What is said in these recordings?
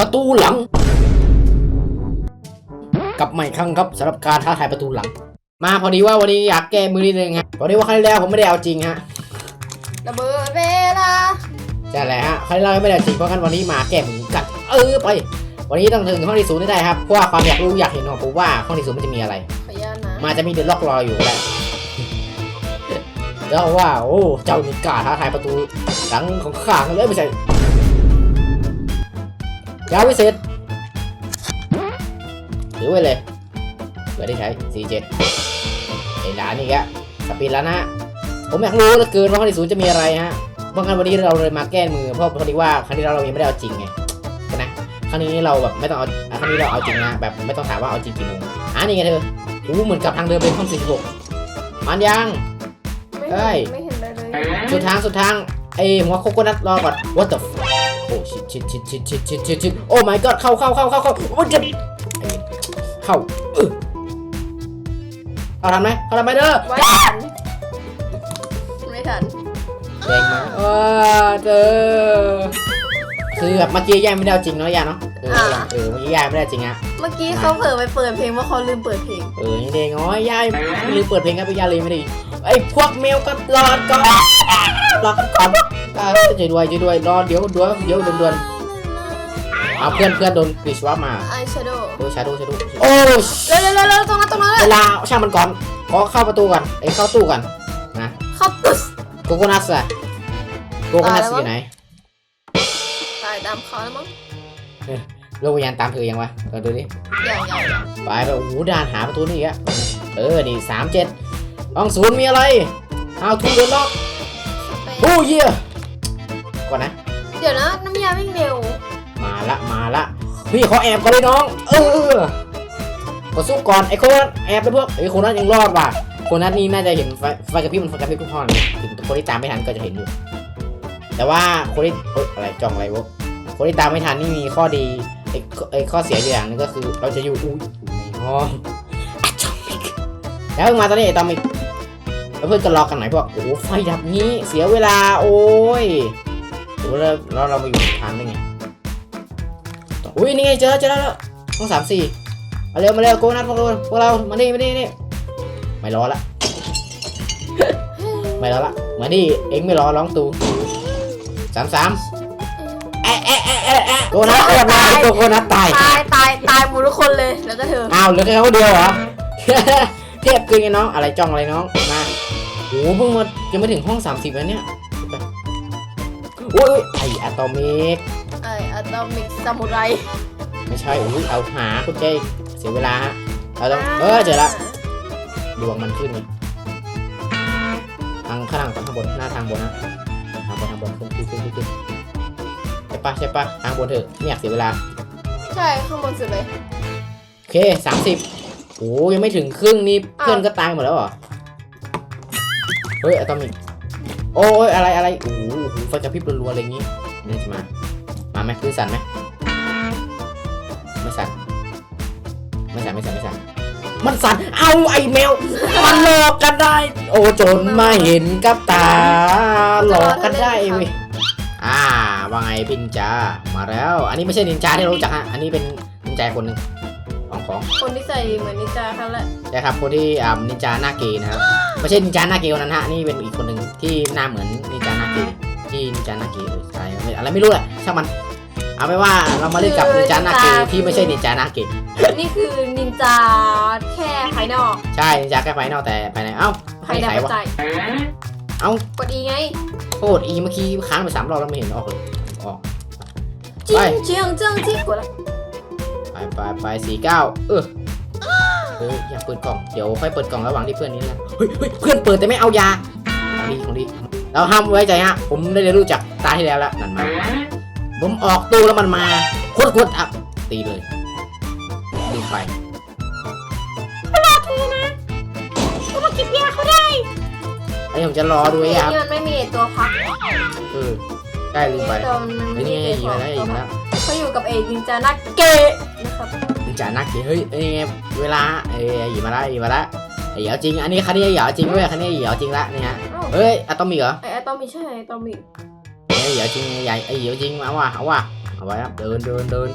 ประตูหลัง กลับใหม่ครั้งครับสำหรับการท้าทายประตูหลัง มาพอดีว่าวันนี้อยากแก้มือนิดนึงฮะพอดีว่าครั้งที่แล้วผมไม่ได้เอาจริงฮะระเบิดเวลาใช่แหละฮะครั้งที่แล้วไม่ได้เอาจริงเพราะงั้นวันนี้มาแก้มือกัดเออไป วันนี้ต้องถึงห้องที่ศูนย์ให้ได้ครับเพราะว่าความอยากรู้อยากเห็นของผมว่าห้องที่ศูนย์มันจะมีอะไรขออนุญาตนะมันจะมีเดนล็อกรออยู่แหละแล้วว่าโอ้เจ้านี่กล้าท้าทายประตูหลังของข้าเลยไม่ใช่ ยาววิเศษถือไว้เลยเพื่อได้ใช้47เห็นร้านนี่แกสปีดแล้วนะผมอยากรู้เหลือเกินว่าข้อที่ศูนย์จะมีอะไรฮะเพราะงั้นวันนี้เราเลยมาแก้มือเพราะพอดีว่าครั้งที่แล้วเรายังไม่ได้เอาจริงไงใช่ไหมครั้งนี้เราแบบไม่ต้องเอาครั้งนี้เราเอาจริงนะแบบไม่ต้องถามว่าเอาจริงกี่โมงอ่านี่ไงเธอโอ้เหมือนกับทางเดินเป็นห้อง46มันยังไม่เอ้ยเห็นไม่เห็นอะไรเลยสุดทางสุดทางไอหัวโคโคนัทรอก่อน what the f โอ้ ชิดชิดชิดชิดชิดชิดชิดโอ้ my god เข้าเข้าเข้าเข้าเข้าเข้าเข้าเออเอาทันไหมเอาทันไหมเด้อไม่ทันไม่ทันแดงมาว้าเจอคือแบบเมื่อกี้ยายไม่ได้จริงเนาะยายเนาะเออเออเมื่อกี้ยายไม่ได้จริงอะเมื่อกี้เขาเผลอไปเปิดเพลงว่าเขาลืมเปิดเพลงเออนี่เด้งอ๋อยายลืมเปิดเพลงครับยายเลยไม่ได้ ไอ้พวกแมวก็รอก่อนรอก่อนอ่าช่วยด้วยช่วยด้วยรอเดี๋ยวเดี๋ยวเดี๋ยวด่วนๆเอาเพื่อนเพื่อนโดนกริชว่ามาอายแชโดว์โอ้ชาโดชาโดโอ้เร็วเร็วเร็วเร็วตรงนั้นตรงนั้นเวลาช่างมันก่อนขอเข้าประตูก่อนไอ้เข้าตู้ก่อนนะเข้าตึ๊สโกโกนัสอะโกโกนัสอยู่ไหนตายตามเขาแล้วมั้งโลกวิญญาณตามเธอยังวะเราดูดิอย่างอย่างอย่างไปไปโอ้โหด่านหาประตูนี่อีกอะเออนี่สามเจ็ด ห้องศูนย์มีอะไรเอาทูเดนล็อกสเปนโอ้เยี่ยก่อนนะ เดี๋ยวนะน้ำยาวิ่งเร็ว มาละมาละพี่ขอแอบก่อนเลยน้อง เออขอสู้ก่อนไอ้คนนั้นแอบไปพวกไอ้คนนั้นยังรอดว่ะคนนั้นนี่น่าจะเห็นไฟไฟกระพริบมันไฟกระพริบทุกห้องเลยถึงคนที่ตามไม่ทันก็จะเห็นอยู่ แต่ว่าคนที่เอ้ยอะไรจ้องอะไรวะคนที่ตามไม่ทันนี่มีข้อดีไอ้ข้อไอ้ข้อเสียอยู่อย่างหนึงก็คือเราจะอยู่อุ้ยอยู่ในห้องอะจอมิกแล้วเพิ่งมาตอนนี้ไอ้ตอมิก แล้วเพื่อนก็รอกันไหนพวกโอ้โหไฟดับนี้เสียเวลาโอ้ยหรือว่าเราเราเรามาอยู่ทางได้ไงอุ้ยนี่ไงเจอแล้วเจอแล้วห้องสามสี่มาเร็วมาเร็วโกนัทพวกเราพวกเรามานี่มานี่นี่ไม่รอละไม่รอละมานี่เอ็งไม่รอร้องตูสามสามแอะแอะแอะแอะแอะโกนัทเรียบร้อยโกนัทตายตายตายตายหมดทุกคนเลยแล้วก็เธออ้าวเหลือแค่เขาเดียวเหรอเทียบกันไงน้องอะไรจ้องอะไรน้องมา โอ้เพิ่งมายังไม่ถึงห้องสามสิบแล้วเนี่ยไปอุ้ยไออะตอมิกไออะตอมิกซามูไรไม่ใช่อุ้ยเอาหาคุณเจเสียเวลาฮะเราต้องเออเจอละดวงมันขึ้นไงทางข้างล่างกับข้างบนหน้าทางบนนะทางบนทางบนขึ้นขึ้นขึ้นขึ้นขึ้นใช่ปะใช่ปะทางบนเถอะไม่อยากเสียเวลา ใช่ข้างบนสุดเลยโอเคสามสิบโอ้ยังไม่ถึงครึ่งนี่เพื่อนก็ตายหมดแล้วเหรอ เฮ้ยอะตอมิกโอ้ยอะไรอะไรโอ้โหไฟกระพริบรัวๆอะไรอย่างงี้นี่จะมา มาไหมคือสั่นไหมไม่สั่นไม่สั่นไม่สั่นไม่สั่นมันสั่นเอาไอ้แมว มันหลอกกันได้ โอ้จนมาเห็นกับตา หลอกกันได้เว้ยอ่าว่าไงพินจามาแล้ว อันนี้ไม่ใช่นินจาที่เรารู้จักฮะอันนี้เป็นนินจาคนหนึ่งของของ คนที่ใส่เหมือนนินจาเขาแหละใช่ครับคนที่อ่านินจาหน้าเกย์นะครับไม่ใช่นินจาหน้าเกย์คนนั้นฮะนี่เป็นอีกคนหนึ่งที่หน้าเหมือนนินจาหน้าเกย์ที่นินจาหน้าเกย์เลยใช่ไม่อะไรไม่รู้แหละช่างมัน เอาไปนว่าเรามาเล่นกับนินจาหน้าเกย์ที่ไม่ใช่นินจาหน้าเกย์นี่คือนินจาแค่ภายนอก ใช่นินจาแค่ภายนอกแต่ภายในเอ้าภายในใครหัววะใจเอ้ากดอีไงโคตรอีเมื่อกี้ค้างไปสามรอบแล้วไม่เห็นออกเลยออกจิ้ไปงเจียงเจิ้งที่กดละ ไปไปไปสี่เก้าเออเฮ้ยอยากเปิดกล่องเดี๋ยวค่อยเปิดกล่องระหว่างที่เพื่อนนี้นะเฮ้ยเฮ้ยเพื่อนเปิดแต่ไม่เอายาของดีของดีเราห้ามไว้ใจฮะผมได้เรียนรู้จากตาที่แล้วแล้วนั่นมาผมออกตู้แล้วมันมาโคตรโคตรอะตีเลยดึงไปก็มาเก็บยาเขาได้ไอ้ผมจะรอดูไอ้ยานี่มันไม่มีไอ้ตัวพักเออได้ลืมไปตัวมันเฮ้ยไม่นี่มีไงไอ้ยิงตัวมาแล้วยิงมาแล้วเขาอยู่กับเอนินจานักเกะ จานักเกย์เฮ้ยไอ้ไงเวลาเอ้ยหยิบมาละหยิบมาละไอ้เหยาจริง อันนี้คันนี้เหยาจริงเว้ยคันนี้เหยาจริงละเนี่ฮะเฮ้ยอะตอมิกเหรอไอ้อะตอมิกใช่ไอ้อะตอมิกไอ้เหยาจริงใหญ่ไอ้เหยาจริงเอาว่ะเอาว่ะเอาไว้ครับเดินเดินเดิน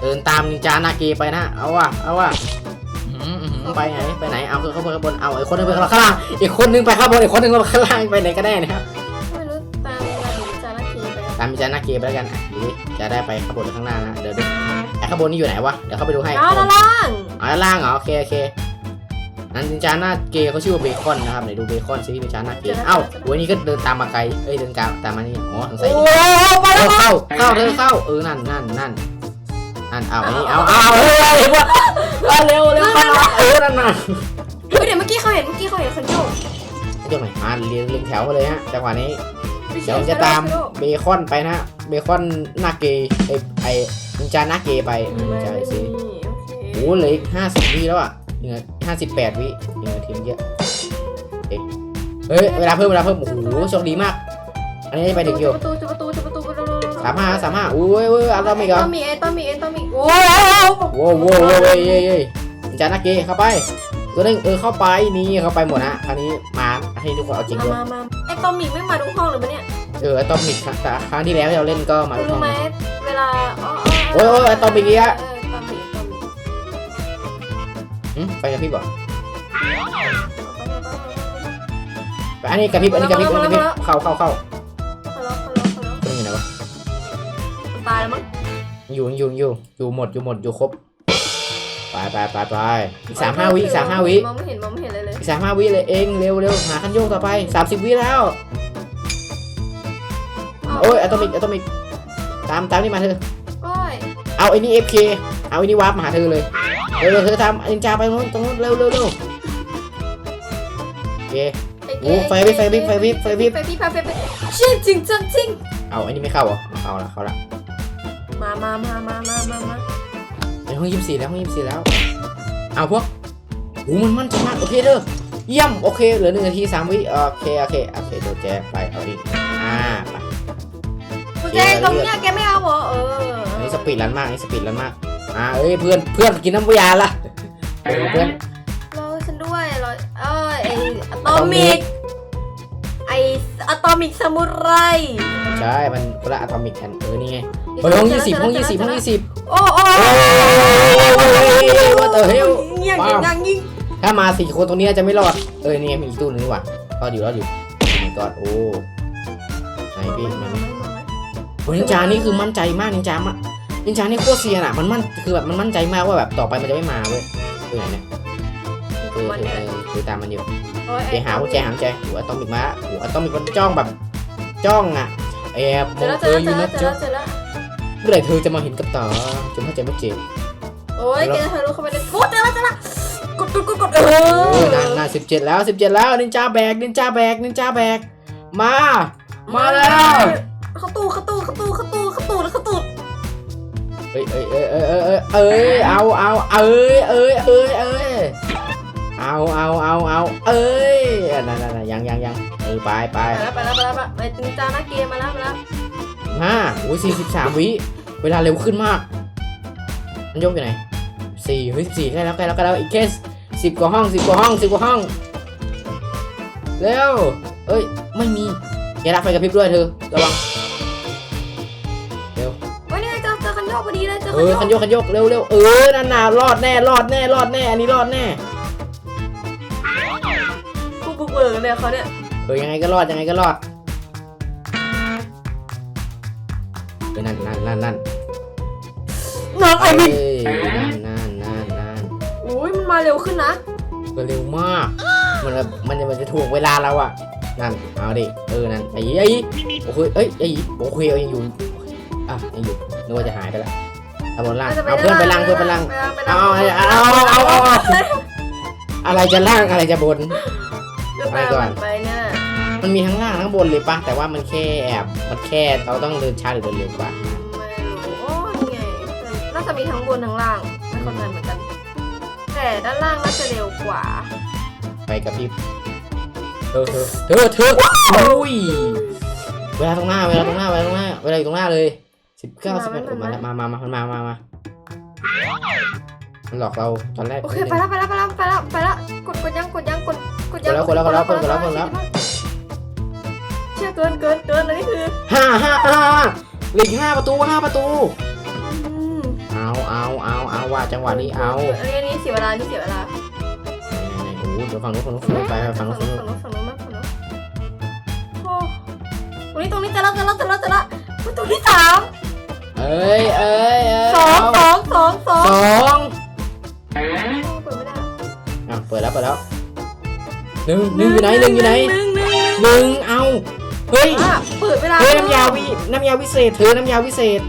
เดินตามนินจานาเกไปนะเอาว่ะเอาว่ะไปไหนไปไหนเอาคือข้างบนข้างบนเอาไอ้คนนึงไปข้างล่างอีกคนหนึงไปข้างบนอีกคนหนึงไปข้างล่างไปไหนก็ได้นะครับไม่รู้ตามมาถึงจานาคีไปตามนินจานาเกไปแล้วกันอะดูดิจะได้ไปข้างบนหรือข้างล่างนะเดี๋ยวดู ข้างบนนี่อยู่ไหนวะ เดี๋ยวเข้าไปดูให้เอาละล่างอ๋อด้านล่างเหรอ โอเคโอเคนั้นนินจาหน้าเกย์เขาชื่อว่าเบคอนนะครับไหนดูเบคอนซินินจาหน้าเกย์เอ้าโว้ยนี่ก็เดินตามมาไกลเอ้ยเดินกลางตามมานี่อ๋อสงสัยโอ้ไปเอแล้อวเข้าเข้าเธอเข้าเออนั่นนั่นนั่นนั่นเอาอันนี้เอาเอาเฮ้ยเร็วเอาเร็วเร็วเข้ามาเออนั่นน่ะเฮ้ยเดี๋ยวเมื่อกี้เขาเห็นเมื่อกี้เขาเห็นคนโยกเดี๋ยวไหนมาเรียงเรียงแถวมาเลยฮะจังหวะนี้เดี๋ยวจะตามเบคอนไปนะเบคอนหน้าเกย์ไอไอ นินจาหน้าเกย์ไปนินจาไอซีโอ้เหลืออีกห้าสิบวิแล้วอะเหลือห้าสิบแปดวิเหลือทีมเยอะเอ๊ะเฮ้ยเวลาเพิ่มเวลาเพิ่มโอ้โหโชคดีมาก อันนี้ไปถึงอยู่ประตูจุดประตูจุดประตูสามห้าสามห้าอุ้ยเว้ยเอาเราไม่ก่อต้นองมีเอต้องมีเอต้องมีโอ้โว้วโว้วโว้วเว้ยเย้ยเย้ยจานาเกะเข้าไปตัวนึงเออเข้าไปนี่เข้าไปหมดฮะคราวนี้มาให้ทุกคนเอาจริงด้วยมามาไอตอมิกไม่มาดูห้องเลยปะเนี่ยเอออะตอมิกแต่ครั้งที่แล้วที่เราเล่นก็มาทุกรู้คนไหมเวลา อ๋อโอ้ยโอ้ยอะตอมิกอีกอะเออตอมิกตอมิกหึไปกับพี่บอกไปอันนี้กับพี่อันนี้กับพี่อันนี้กับพี่เข้าเข้าเข้าเขาล็อกเขาล็อกเขาล็อกตัวนึงอยู่ไหนวะตายแล้วมั้งอยู่อยู่อยู่อยู่หมดอยู่หมดอยู่ครบไปไปไปไปอีกสามห้าวิอีกสามห้าวิมองไม่เห็นมองไม่เห็นเลยเลยอีกสามห้าวิเลยเองเร็วเร็วหาคันโยกต่อไปสามสิบวิแล้วโอ้ยอะตอมิกอะตอมิกตามตามนี่มาเธอก้อย เอาไอ้นี่เอฟเคเอาไอ้นี่วาร์ปมาหาเธอเลยเร็วเร็วเธอทำนินจาไปตรงนู้นตรงนู้นเร็วเร็วเร็วโอเคโอ้ไฟวิบไฟวิบไฟวิบไฟวิบไฟวิบไฟวิบจริงจริงจริงจริงเอาไอ้นี่ไม่เข้าเหรอเอาละเข้าละมามามามามามามาในห้องยี่สิบสี่แล้วห้องยี่สิบสี่แล้วเอาพวกโอ้มันมั่นใจมากโอเคเด้อเยี่ยมโอเคเหลือหนึ่งนาทีสามวิโอเคโอเคโอเคโดนแจไปเอาดิอ่าไปโอเคตรงเนี้ยแกไม่เอาเหรอเอออั นนี้สปีดรันมากอันนี้สปีดรันมาก อ่าเอ้ยเพื่อนเพื่อนกินน้ำยาละเออเพื่อนรอฉันด้วยรอเอ้ยไออะตอมิกไออะตอมิกซามูไรใช่มันคนละอะตอมิกกันเออนี่ไงเฮ้ยห้องยี่สิบห้องยี่สิบห้องยี่สิบโอ้โอ้ว่าเตอร์เฮลเงี้ยว้าวยังยิงถ้ามาสี่คนตรงนี้จะไม่รอดเออนี่ไงมีอีกตู้หนึงนี่หว่ารอดอยู่รอดอยู่มีกอดโอ้ไหนพี่มันโอ้ยนินจานี่คือมั่นใจมากนินจามะ นินจานี่โคตรเซียนอะมันมั่นคือแบบมันมั่นใจมากว่าแบบต่อไปมันจะไม่มาเว้ยเออเนี่ยเออเออเออคือตามมันอยู่ไปหากุญแจหากุญแจหัวอะตอมิกมาหัวอะตอมิกมันจ้องแบบ จ้องอะแอบมเจอองแล้วเธเจออแล้วอเจยู่อนะแล้วเจอแล้วเจอแล้วเมื่อไหร่เธอจะมาเห็นกับตาจนเข้าใจไม่เจ็บโอ้ยแกจะทะลุเข้าไปในโอ้เจอแล้วเจอแล้วกดกดกดกดเอโอ้ยอนานนานสิบเจ็ดแล้วสิบเจ็ดแล้วนินจาแบกนินจาแบกนินจาแบกมา มาแล้ว เข้าตู้เข้าตู้เข้าตู้เข้าตู้ เอ้ยเอ้ยเอ้ยเอ้ยเอ้ยเอ้ยเอาเอาเอ้ยเอ้ยเอ้ยเอ้ยเอาเอาเอาเอาเอ้ยนั่นนั่นยังยังยังเออไปไปไปแล้วไปแล้วไปแล้วไปจริงจานะเกมมาแล้วมาแล้วห้าโอ้ยสี่สิบสามวิเวลาเร็วขึ้นมากมันยกอยู่ไหนสี่เฮ้ยสี่ใกล้แล้วใกล้แล้วใกล้แล้วอีกแค่สิบกว่าห้องสิบกว่าห้องสิบกว่าห้องเร็วเอ้ยไม่มีอย่าดับไฟกระพริบด้วยเธอระวัง เลยเจอเออคันโยกคันโยกเร็วเร็วเออนั่นน่ะรอดแน่รอดแน่รอดแน่อันนี้รอดแน่กูบุกเบิกเลยเขาเนี่ยเออยังไงก็รอดยังไงก็รอดเออนั่นนั่นนั่นนั่นน้องไอ้เอ้มิยนั่นนั่นนั่นนั่นอุ้ยมันมาเร็วขึ้นนะก็เร็วมากมันแบบมันจะมันจะถ่วงเวลาเราอะนั่นเอาดิเออนั่นไอ้ไอ้โอ้โหเอ้ยไอ้โอเคเอายังอยู่อะยังอยู่นึกว่าจะหายไปแล้ว เอาบนล่างเอาเพื่อนไปล่างเพื่อนไปล่างเอาเอาเอาเอาเอาเอาอะไรจะล่างอะไรจะบนไปก่อนไปเนี่ยมันมีทั้งล่างทั้งบนเลยปะแต่ว่ามันแค่แอบมันแค่เราต้องเดินช้าหรือเดินเร็วกว่าไม่รู้โอ้ยไงน่าจะมีทั้งบนทั้งล่างไม่เข้าใจเหมือนกัน แต่ด้านล่างน่าจะเร็วกว่า ไปกับพี่เธอเธอเธอเธออุ้ยเวลาตรงหน้าเวลาตรงหน้าเวลาตรงหน้าเวลาอยู่ตรงหน้าเลย สิบเก้าสิบแปดมาแล้วมามามามามามามันหลอกเราตอนแรกโอเคไปแล้วไปแล้วไปแล้วไปแล้วไปแล้วกดกดยังกดยังกดกดยังกดแล้วกดแล้วกดแล้วกดแล้วกดแล้วเชื่อเกินเกินเกินอันนี้คือห้าห้าห้าเหลืออีกห้าประตูห้าประตูว่าจังหวะนี้เอาอันนี้อันนี้เสียเวลานี่เสียเวลาไหนๆโอ้โหเดี๋ยวฝั่งนู้นฝั่งนู้นฝั่งนู้นไปไปฝั่งนู้นฝั่ฝั่งงนู้นู้นนฝั่งนู้นฝั่งนู้นมากฝั่งนู้นโอ้ตรงนี้ตรงนี้จะละจะละจะละจะละอุ๊ยตรงที่สามเอ้ยเอ้ยเอ้ยสองสองสองสองสองเปิดไม่ได้อะเปิดแล้วเปิดแล้วหนึ่งหนึ่งอยู่ไหนหนึ่งอยู่ไหนหนึ่งหนึ่งหนึ่งเอาเฮ้ยอะเปิดเวลาเฮ้ยน้ำยาวิน้ำยาวิเศษเธอน้ำยาวิเศษ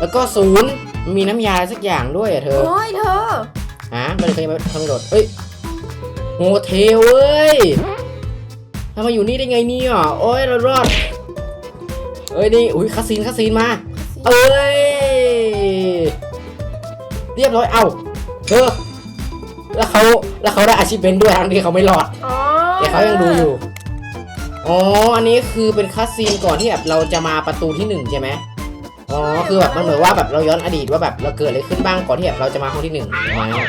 แล้วก็ศูนย์มีน้ำยาสักอย่างด้วยอะเธอโอ้ยเธอฮะมันเคยมาทำไม่โดดเอ้ยโฮเทลเว้ยทำไมาอยู่นี่ได้ไงเนี่ยโอ้ยเรารอดเอ้ยนี่อุ้ยคาซีนคาซีนมา เอ้ย เรียบร้อยเอ้าเธอแล้วเขาแล้วเขาได้อาชีพเป็นด้วยทั้งที่เขาไม่รอด อ๋อแต่เขายังดูอยู่ อ๋อ อันนี้คือเป็นคัสซีนก่อนที่แบบเราจะมาประตูที่หนึ่งใช่ไหมอ๋อ คือแบบมันเหมือนว่าแบบเราย้อนอดีตว่าแบบเราเกิดอะไรขึ้นบ้างก่อนที่แบบเราจะมาห้องที่หนึ่งนะ